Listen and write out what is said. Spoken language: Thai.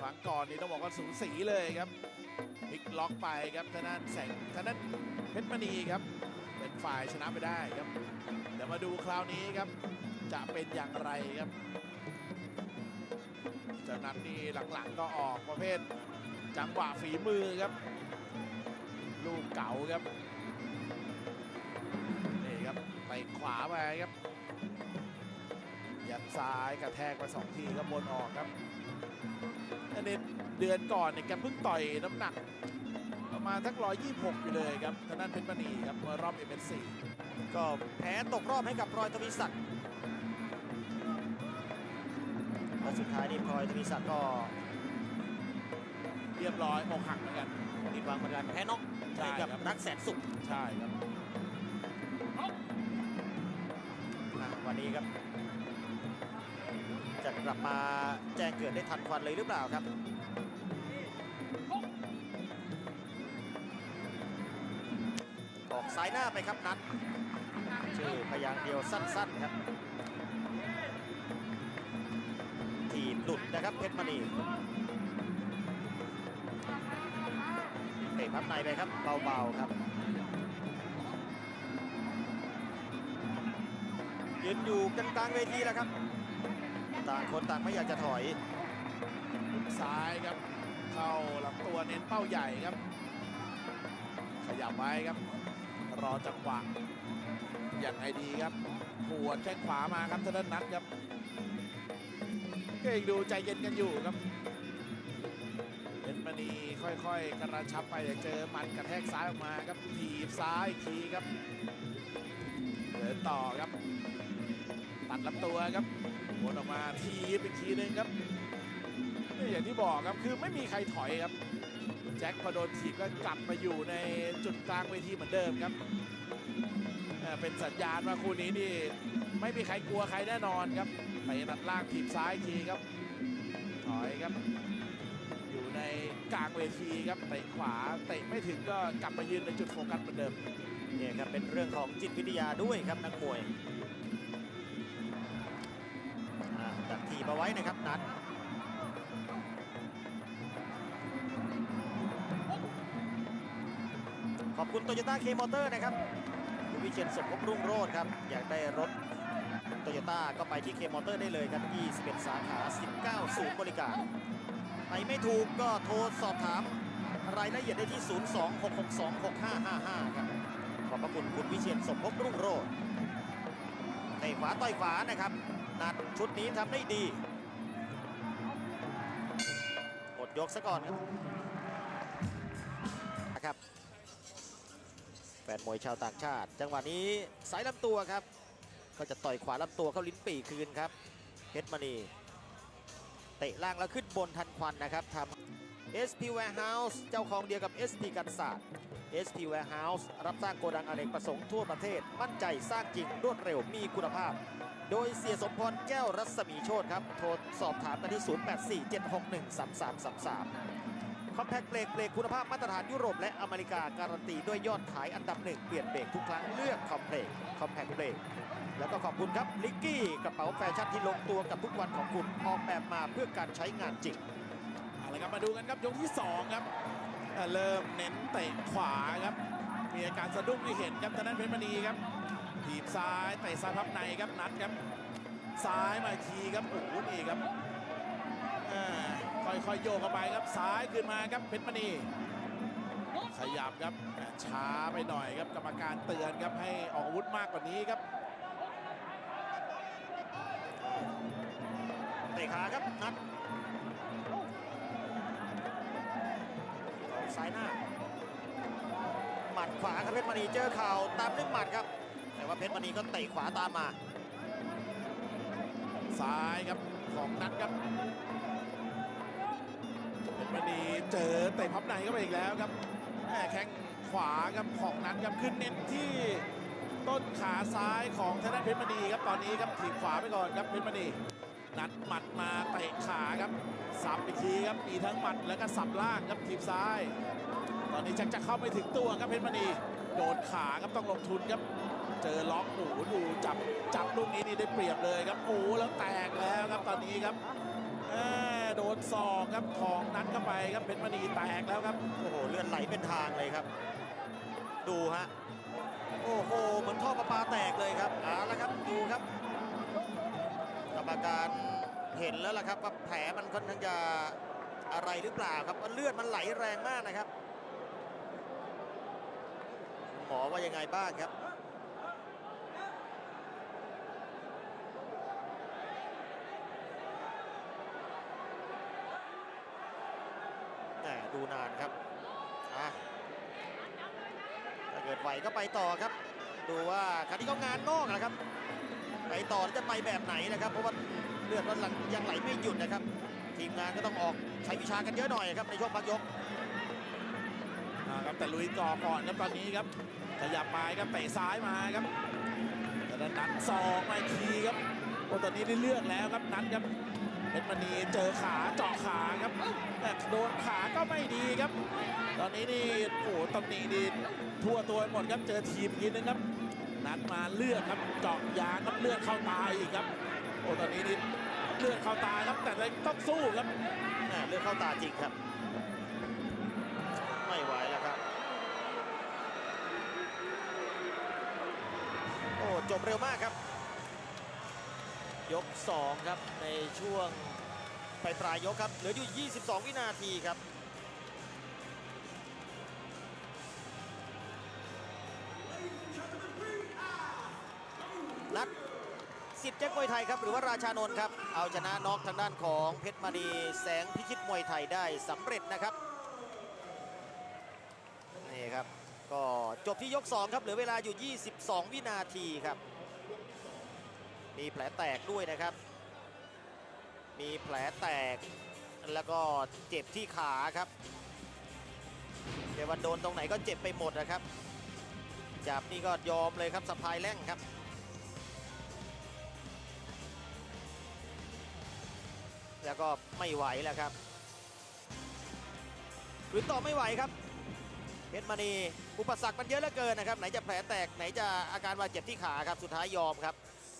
ครั้งก่อนนี่ต้องบอกว่าสูสีเลยครับพลิกล็อกไปครับทางด้านแสงทางด้านเพชรมณีครับ เป็นฝ่ายชนะไปได้ครับเดี๋ยวมาดูคราวนี้ครับ จะเป็นอย่างไรครับจากนั้นนี่หลังๆก็ออกประเภท จังหวะฝีมือครับ ลูกเก๋าครับนี่ครับไปขวาไปครับยัดซ้ายกระแทกไปสองทีครับบนออกครับ อันนี้เดือนก่อนเนี่ยแกเพิ่งต่อยน้ำหนัก ประมาณทักร้อยยี่หกอยู่เลยครับทางด้านเพชรมณีครับเมื่อรอบเอ็มเอสก็แพ้ตกรอบให้กับพลอยทวีศักดิ์แล้วสุดท้ายนี่พลอยทวีศักดิ์ก็เรียบร้อยอกหักเหมือนกันผิดหวังเหมือนกันแพ้น็อกใช่ให้กับครับรักแสนสุขใช่ครับอะวันนี้ครับ จะกลับมาแจ้งเกิดได้ทันควันเลยหรือเปล่าครับออกสายหน้าไปครับนัดชื่อพยางเดียวสั้นๆครับ ทีบหลุดนะครับเพชรมณีเตะพับในไปครับเบาๆครับยืนอยู่กลางๆเวทีแล้วครับ ต่างคนต่างไม่อยากจะถอยซ้ายครับ เข้าลำตัวเน้นเป้าใหญ่ครับ ขยับไว้ครับ รอจังหวะอย่างไงดีครับปวดแข้งขวามาครับทางด้านนัดครับก็ยังดูใจเย็นกันอยู่ครับเป็นมณีค่อยๆ กระชับไปเดี๋ยวเจอหมันกระแทกซ้ายออกมาครับถีบซ้ายอีกทีครับเดินต่อครับ ตัดลำตัวครับ วนออกมาทีบอีกทีนึงครับนี่อย่างที่บอกครับคือไม่มีใครถอยครับ แจ็คพอโดนถีบก็กลับมาอยู่ในจุดกลางเวทีเหมือนเดิมครับเป็นสัญญาณว่าคู่นี้นี่ไม่มีใครกลัวใครแน่นอนครับเตะตัดล่างถีบซ้ายทีครับ ถอยครับ อยู่ในกลางเวทีครับเตะขวาเตะไม่ถึงก็กลับมายืนในจุดโฟกัสเหมือนเดิมเนี่ยครับเป็นเรื่องของจิตวิทยาด้วยครับนักมวย อ่าดักทีมาไว้นะครับนัดขอบคุณโตโยต้าเคมอเตอร์นะครับคุณวิเชียนสมภพรุ่งโรจน์ครับ อยากได้รถโตโยต้าก็ไปที่เคมอเตอร์ได้เลยครับ 21 สาขา 19 ศูนย์บริการไปไม่ถูกก็โทรสอบถาม รายละเอียดได้ที่ 026626555 ครับ ขอบพระคุณคุณวิเชียนสมภพรุ่งโรจน์เตะขวาต่อยขวานะครับ นัดชุดนี้ทำได้ดีกดยกซะก่อนครับนะครับ แฟนมวยชาวต่างชาติ จังหวะนี้สายลำตัวครับ ก็จะต่อยขวาลำตัวเข้าลิ้นปี่คืนครับเพชรมณีเตะล่างแล้วขึ้นบนทันควันนะครับทำ SP Warehouse เจ้าของเดียวกับ SP กันศาสตร์ SP Warehouse รับสร้างโกดังอเนกประสงค์ทั่วประเทศ มั่นใจสร้างจริงรวดเร็วมีคุณภาพ โดยเสียสมพรแก้วรัศมีโชตครับ โทรสอบถามกันที่ 0847613333คอมแพคเบรกเบรกคุณภาพมาตรฐานยุโรปและอเมริกาการันตีด้วยยอดขายอันดับหนึ่งเปลี่ยนเบรกทุกครั้งเลือกคอมเพลกคอมแพคเบรกแล้วก็ขอบคุณครับลิกกี้กระเป๋าแฟชั่นที่ลงตัวกับทุกวันของคุณออกแบบมาเพื่อการใช้งานจริงเอาละครับมาดูกันครับยกที่2ครับเริ่มเน้นเตะขวาครับมีอาการสะดุ้งที่เห็นครับทางด้านเพชรมณีครับ ถีบซ้ายเตะซ้ายพับในครับนัดครับ ซ้ายมาทีครับโอ้โหนี่ครับค่อยๆโยกเข้าไปครับซ้ายขึ้นมาครับเพชรมณีขยับครับช้าไปหน่อยครับกรรมการเตือนครับให้ออกอาวุธมากกว่านี้ครับเตะขาครับนัดซ้ายหน้า หมัดขวาครับเพชรมณีเจอเข่าตามด้วยหมัดครับ ว่าเพชรมณีก็เตะขวาตามมา ซ้ายครับของนัดครับเพชรมณีเจอเตะพับในเข้าไปอีกแล้วครับแม่แข้งขวาครับของนัดครับขึ้นเน้นที่ต้นขาซ้ายของธนาเพชรมณีครับตอนนี้ครับถีบขวาไปก่อนครับเพชรมณีนัดหมัดมาเตะขาครับสับอีกทีครับมีทั้งหมัดแล้วก็สับล่างครับถีบซ้าย ตอนนี้ชักจะเข้าไม่ถึงตัวครับเพชรมณี โดนขาครับต้องลงทุนครับ เจอล็อกโอ้โหดูจับจับลูกนี้นี่ได้เปรียบเลยครับโอ้แล้วแตกแล้วครับตอนนี้ครับโดนศอกครับของนัดเข้าไปครับเพชรมณีแตกแล้วครับโอ้โหเลือดไหลเป็นทางเลยครับ ดูฮะโอ้โหเหมือนท่อประปาแตกเลยครับเอาละครับดูครับกรรมการเห็นแล้วล่ะครับว่าแผลมันค่อนข้างจะอะไรหรือเปล่าครับเลือดมันไหลแรงมากนะครับ หมอว่ายังไงบ้างครับแหมดูนานครับอะถ้าเกิดไหวก็ไปต่อครับ ดูว่าคราวนี้ก็งานนอกนะครับ ไปต่อจะไปแบบไหนนะครับ เพราะว่าเลือดมันหลังยังไหลไม่หยุดนะครับ ทีมงานก็ต้องออกใช้วิชากันเยอะหน่อยครับในช่วงพักยก ครับแต่ลุยก่อก่อนครับตอนนี้ครับขยับมาครับเตะซ้ายมาครับแต่นั้นนัดศอกมาทีครับโอ้ตอนนี้ได้เลือกแล้วครับนัดครับเพชรมณีเจอขาเจาะขาครับ แต่โดนขาก็ไม่ดีครับ ตอนนี้นี่โอ้ตำหนิดีทั่วตัวหมดครับเจอทีมอีกนึงครับ นัดมาเลือดครับเจาะยางครับเลือดเข้าตาอีกครับโอ้ตอนนี้นี่เลือดเข้าตาครับแต่ต้องสู้ครับเลือดเข้าตาจริงครับ จบเร็วมากครับ ยก 2 ครับในช่วงไปปลายยกครับเหลืออยู่ 22 วินาทีครับนัดสิบเจ๊กมวยไทยครับหรือว่าราชานนท์ครับ เอาชนะน็อกทางด้านของเพชรมณีแสงพิชิตมวยไทยได้สำเร็จนะครับ นี่ครับ ก็ จบที่ยก 2 ครับเหลือเวลาอยู่ 22 วินาทีครับ มีแผลแตกด้วยนะครับ มีแผลแตกแล้วก็เจ็บที่ขาครับเดวันโดนตรงไหนก็เจ็บไปหมดนะครับจับนี่ก็ยอมเลยครับสะพายแร่งครับแล้วก็ไม่ไหวแล้วครับขืนต่อไม่ไหวครับเพชรมณี อุปสรรคมันเยอะเหลือเกินนะครับ ไหนจะแผลแตกไหนจะอาการบาดเจ็บที่ขาครับ สุดท้ายยอมครับ